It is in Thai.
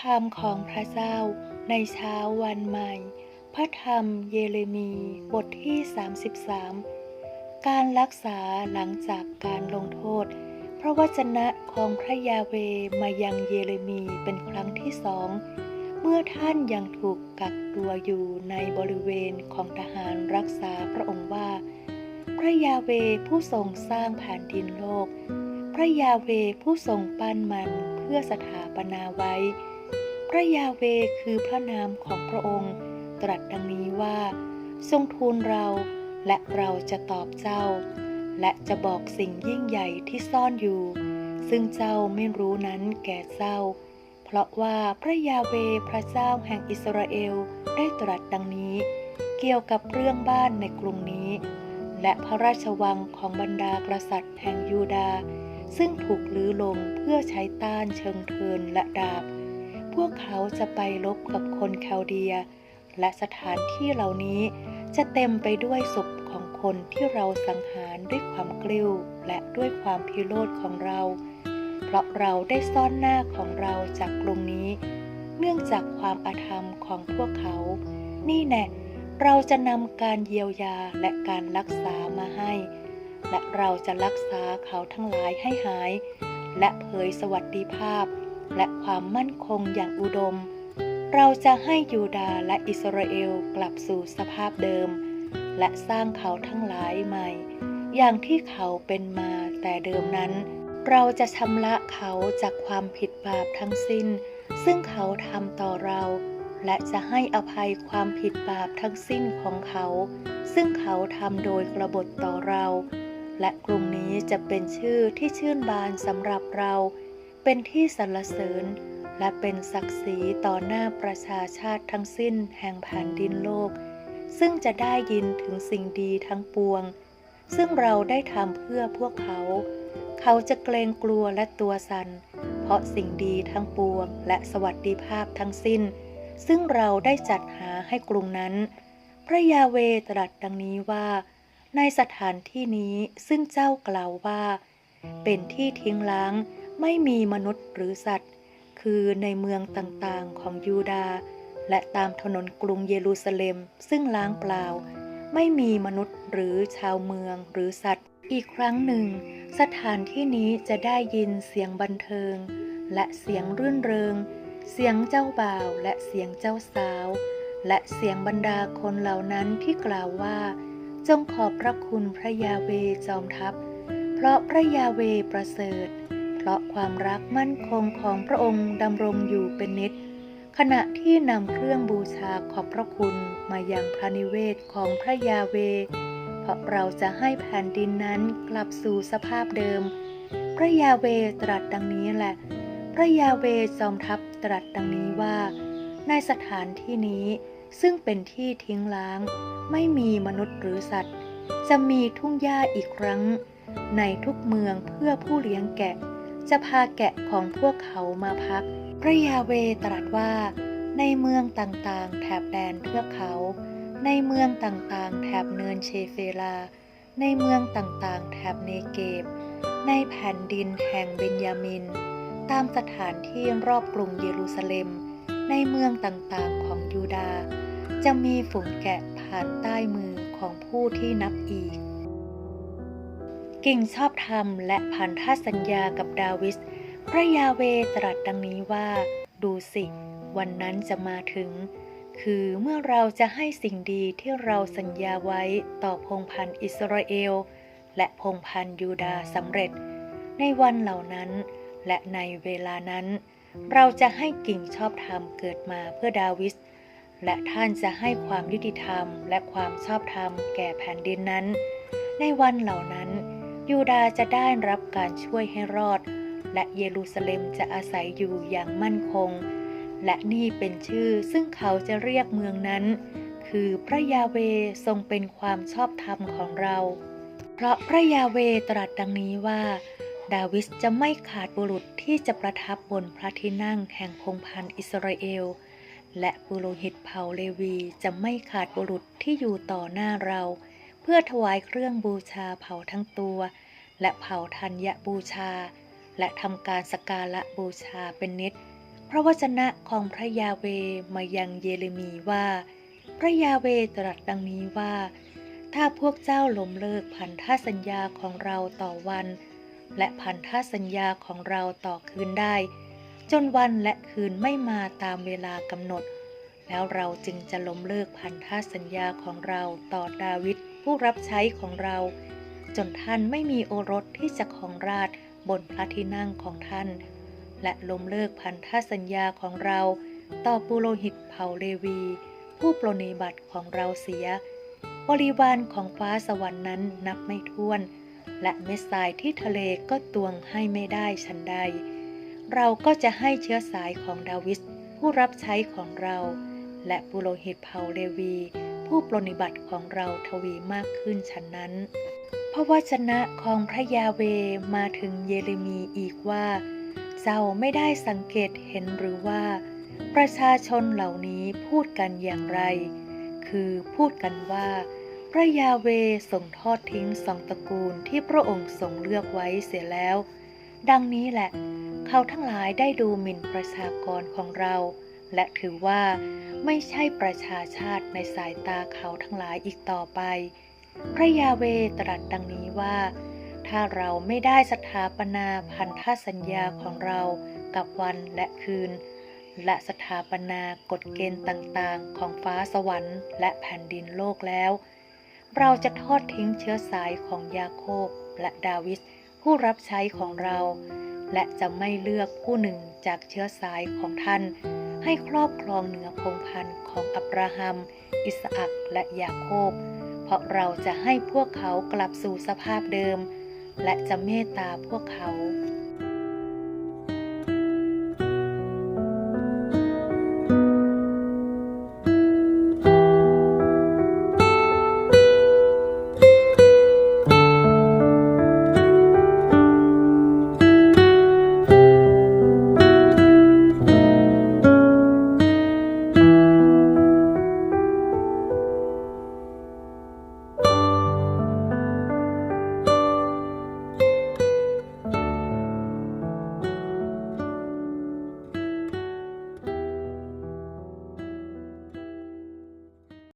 คำของพระเจ้าในเช้าวันใหม่ พระธรรมเยเรมีบทที่ 33 การรักษาหลังจากการลงโทษ พระวจนะของพระยาเวมายังเยเรมีเป็นครั้งที่สอง เมื่อท่านยังถูกกักตัวอยู่ในบริเวณของทหารรักษาพระองค์ว่า พระยาเวผู้ทรงสร้างแผ่นดินโลก พระยาเวผู้ทรงปั้นมันเพื่อสถาปนาไว้ พระยาเวคือพระนามของพระองค์ ตรัสดังนี้ว่า ทรงทูลเราและเราจะตอบเจ้า และจะบอกสิ่งยิ่งใหญ่ที่ซ่อนอยู่ ซึ่งเจ้าไม่รู้นั้นแก่เจ้า เพราะว่าพระยาเวพระเจ้าแห่งอิสราเอลได้ตรัสดังนี้ เกี่ยวกับเรื่องบ้านในกรุงนี้ และพระราชวังของบรรดากษัตริย์แห่งยูดาห์ซึ่งถูกลื้อลงเพื่อใช้ต้านเชิงเทินและดาบ วกเขาจะไปลบกับคนแคลเดีย และสถานที่เหล่านี้จะเต็มไปด้วยศพของคนที่เราสังหารด้วยความกลิ้วและด้วยความพิโรธของเรา เพราะเราได้ซ่อนหน้าของเราจากกรุงนี้ เนื่องจากความอาธรรมของพวกเขา นี่แน่เราจะนำการเยียวยาและการรักษามาให้ และเราจะรักษาเขาทั้งหลายให้หาย และเผยสวัสดิภาพ และความมั่นคงอย่างอุดม เราจะให้ยูดาห์และอิสราเอลกลับสู่สภาพเดิม และสร้างเขาทั้งหลายใหม่ อย่างที่เขาเป็นมาแต่เดิมนั้น เราจะชำระเขาจากความผิดบาปทั้งสิ้น ซึ่งเขาทำต่อเรา และจะให้อภัยความผิดบาปทั้งสิ้นของเขา ซึ่งเขาทำโดยกระบฏต่อเรา และกลุ่มนี้จะเป็นชื่อที่ชื่นบานสำหรับเรา เป็นที่สรรเสริญ และเป็นศักดิ์ศรีต่อหน้าประชาชาติทั้งสิ้นแห่งแผ่นดินโลก ซึ่งจะได้ยินถึงสิ่งดีทั้งปวง ซึ่งเราได้ทำเพื่อพวกเขา เขาจะเกรงกลัวและตัวสัน่น เพราะสิ่งดีทั้งปวง และสวัสดิภาพทั้งสิ้น ซึ่งเราได้จัดหาให้กรุงนั้น พระยาเวตรัสดังนี้ว่า ในสถานที่นี้ซึ่งเจ้ากล่าวว่า เป็นที่ทิ้งล้าง ไม่มีมนุษย์หรือสัตว์ คือในเมืองต่างๆของยูดาห์และตามถนนกรุงเยรูซาเล็ม ซึ่งล้างเปล่า ไม่มีมนุษย์หรือชาวเมืองหรือสัตว์ อีกครั้งหนึ่ง สถานที่นี้จะได้ยินเสียงบันเทิง และเสียงรื่นเริง เสียงเจ้าบ่าวและเสียงเจ้าสาว และเสียงบรรดาคนเหล่านั้นที่กล่าวว่า จงขอบพระคุณพระยาเวจอมทัพ เพราะพระยาเวประเสริฐ ราะความรักมั่นคงของพระองค์ดำรงอยู่เป็นนิจขณะที่นำเครื่องบูชาขอบพระคุณมายังพระนิเวศของพระยาเว เพราะเราจะให้แผ่นดินนั้นกลับสู่สภาพเดิม พระยาเวตรัสดังนี้แหละ พระยาเวจอมทัพตรัสดังนี้ว่า ในสถานที่นี้ซึ่งเป็นที่ทิ้งล้าง ไม่มีมนุษย์หรือสัตว์ จะมีทุ่งหญ้าอีกครั้ง ในทุกเมืองเพื่อผู้เลี้ยงแกะ จะพาแกะของพวกเขามาพัก พระยาเวตรัสว่า ในเมืองต่างๆ แถบแดนเทือกเขา ในเมืองต่างๆ แถบเนินเชเฟลา ในเมืองต่างๆ แถบเนเกบ ในแผ่นดินแห่งเบนยามิน ตามสถานที่รอบกรุงเยรูซาเล็ม ในเมืองต่างๆ ของยูดา จะมีฝูงแกะผ่านใต้มือของผู้ที่นับอีก กิ่งชอบธรรมและพันธสัญญากับดาวิส พระยาเวตรัสดังนี้ว่า ดูสิ วันนั้นจะมาถึง คือเมื่อเราจะให้สิ่งดีที่เราสัญญาไว้ต่อพงพันธ์อิสราเอล และพงพันธ์ยูดาสำเร็จ ในวันเหล่านั้น และในเวลานั้น เราจะให้กิ่งชอบธรรมเกิดมาเพื่อดาวิส และท่านจะให้ความยุติธรรมและความชอบธรรมแก่แผ่นดินนั้น ในวันเหล่านั้น ยูดาจะได้รับการช่วยให้รอด และเยรูซาเล็มจะอาศัยอยู่อย่างมั่นคง และนี่เป็นชื่อซึ่งเขาจะเรียกเมืองนั้น คือพระยาเวทรงเป็นความชอบธรรมของเรา เพราะพระยาเวตรัสดังนี้ว่า ดาวิสจะไม่ขาดบุรุษที่จะประทับบนพระที่นั่งแห่งพงพันธ์อิสราเอล และปุโรหิตเผ่าเลวีจะไม่ขาดบุรุษที่อยู่ต่อหน้าเรา พื่อถวายเครื่องบูชาเผาทั้งตัว และเผาธัญญบูชา และทำการสการะบูชาเป็นนิดพพระวจนะของพระยาเวมายังเยเรมีว่า พระยาเวตรัสดังนี้ว่า ถ้าพวกเจ้าล้มเลิกพันธสัญญาของเราต่อวัน และพันธสัญญาของเราต่อคืนได้ จนวันและคืนไม่มาตามเวลากำหนด แล้วเราจึงจะล้มเลิกพันธสัญญาของเราต่อดาวิด ผู้รับใช้ของเรา จนท่านไม่มีโอรสที่จะของราชบนพระที่นั่งของท่าน และล้มเลิกพันธสัญญาของเราต่อปุโรหิตเผ่าเลวี ผู้ปรนนิบัติของเราเสีย บริวารของฟ้าสวรรค์นั้นนับไม่ถ้วน และเม็ดทรายที่ทะเลก็ตวงให้ไม่ได้ฉันใด เราก็จะให้เชื้อสายของดาวิดผู้รับใช้ของเรา และปุโรหิตเผ่าเลวี ผู้ปรนิบัติของเราทวีมากขึ้นฉันนั้น พระวจนะของพระยาเวมาถึงเยเรมีอีกว่า เจ้าไม่ได้สังเกตเห็นหรือว่า ประชาชนเหล่านี้พูดกันอย่างไร คือพูดกันว่า พระยาเวส่งทอดทิ้งสองตระกูลที่พระองค์ทรงเลือกไว้เสียแล้ว ดังนี้แหละ เขาทั้งหลายได้ดูหมิ่นประชากรของเรา และถือว่าไม่ใช่ประชาชาติในสายตาเขาทั้งหลายอีกต่อไป พระยาเวตรัสดังนี้ว่า ถ้าเราไม่ได้สถาปนาพันธสัญญาของเรากับวันและคืน และสถาปนากฎเกณฑ์ต่างๆ ของฟ้าสวรรค์และแผ่นดินโลกแล้ว เราจะทอดทิ้งเชื้อสายของยาโคบและดาวิดผู้รับใช้ของเรา และจะไม่เลือกผู้หนึ่งจากเชื้อสายของท่าน ให้ครอบครองเหนือพงพันธุ์ของอับราฮัม อิสอักและยาโคบ เพราะเราจะให้พวกเขากลับสู่สภาพเดิม และจะเมตตาพวกเขา